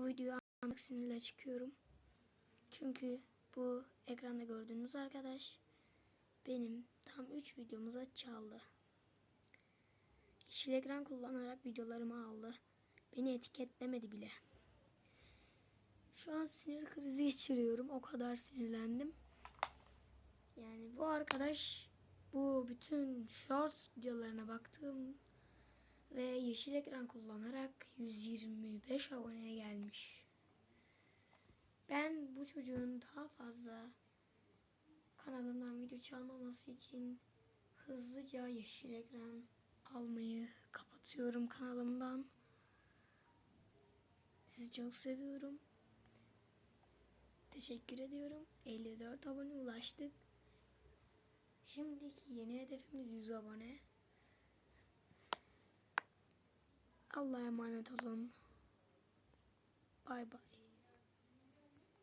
Bu videoyu anlık sinirle çıkıyorum. Çünkü bu ekranda gördüğünüz arkadaş benim tam 3 videomuza çaldı. Yeşil ekran kullanarak videolarımı aldı. Beni etiketlemedi bile. Şu an sinir krizi geçiriyorum. O kadar sinirlendim. Yani bu arkadaş bu bütün shorts videolarına baktığım ve yeşil ekran kullanarak 125 aboneye gelmiş. Ben bu çocuğun daha fazla kanalından video çalmaması için hızlıca yeşil ekran almayı kapatıyorum kanalımdan. Sizi çok seviyorum. Teşekkür ediyorum. 54 abone ulaştık. Şimdiki yeni hedefimiz 100 abone. Allah'a emanet olun. 拜拜。